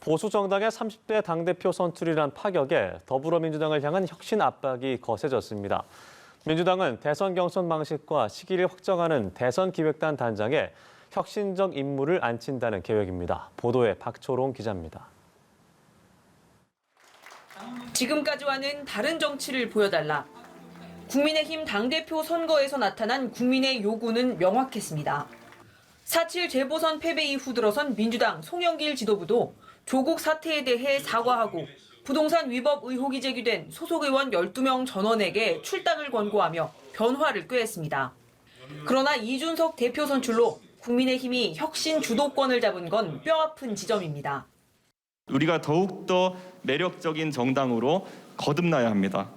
보수 정당의 30대 당대표 선출이란 파격에 더불어민주당을 향한 혁신 압박이 거세졌습니다. 민주당은 대선 경선 방식과 시기를 확정하는 대선 기획단 단장에 혁신적 인물을 안친다는 계획입니다. 보도에 박초롱 기자입니다. 지금까지와는 다른 정치를 보여달라. 국민의힘 당대표 선거에서 나타난 국민의 요구는 명확했습니다. 4.7 재보선 패배 이후 들어선 민주당 송영길 지도부도 조국 사태에 대해 사과하고 부동산 위법 의혹이 제기된 소속 의원 12명 전원에게 출당을 권고하며 변화를 꾀했습니다. 그러나 이준석 대표 선출로 국민의힘이 혁신 주도권을 잡은 건 뼈아픈 지점입니다. 우리가 더욱더 매력적인 정당으로 거듭나야 합니다.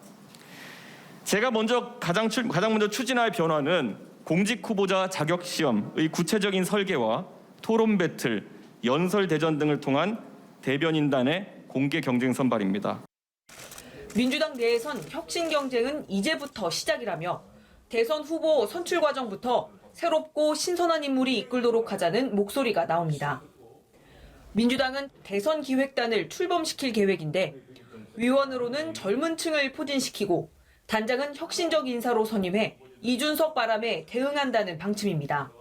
제가 먼저 가장, 추, 가장 먼저 추진할 변화는 공직 후보자 자격 시험의 구체적인 설계와 토론 배틀, 연설 대전 등을 통한 대변인단의 공개 경쟁 선발입니다. 민주당 내에선 혁신 경쟁은 이제부터 시작이라며 대선 후보 선출 과정부터 새롭고 신선한 인물이 이끌도록 하자는 목소리가 나옵니다. 민주당은 대선 기획단을 출범시킬 계획인데 위원으로는 젊은 층을 포진시키고 단장은 혁신적 인사로 선임해 이준석 바람에 대응한다는 방침입니다.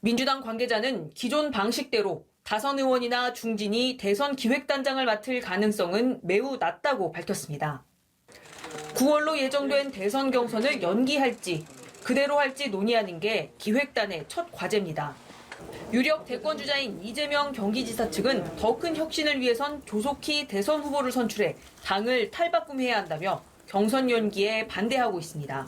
민주당 관계자는 기존 방식대로 다선 의원이나 중진이 대선 기획단장을 맡을 가능성은 매우 낮다고 밝혔습니다. 9월로 예정된 대선 경선을 연기할지 그대로 할지 논의하는 게 기획단의 첫 과제입니다. 유력 대권 주자인 이재명 경기지사 측은 더 큰 혁신을 위해선 조속히 대선 후보를 선출해 당을 탈바꿈해야 한다며 경선 연기에 반대하고 있습니다.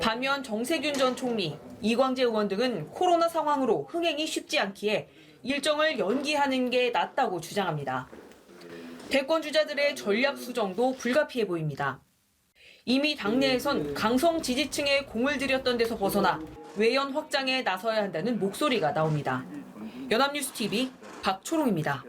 반면 정세균 전 총리, 이광재 의원 등은 코로나 상황으로 흥행이 쉽지 않기에 일정을 연기하는 게 낫다고 주장합니다. 대권 주자들의 전략 수정도 불가피해 보입니다. 이미 당내에선 강성 지지층에 공을 들였던 데서 벗어나 외연 확장에 나서야 한다는 목소리가 나옵니다. 연합뉴스 TV 박초롱입니다.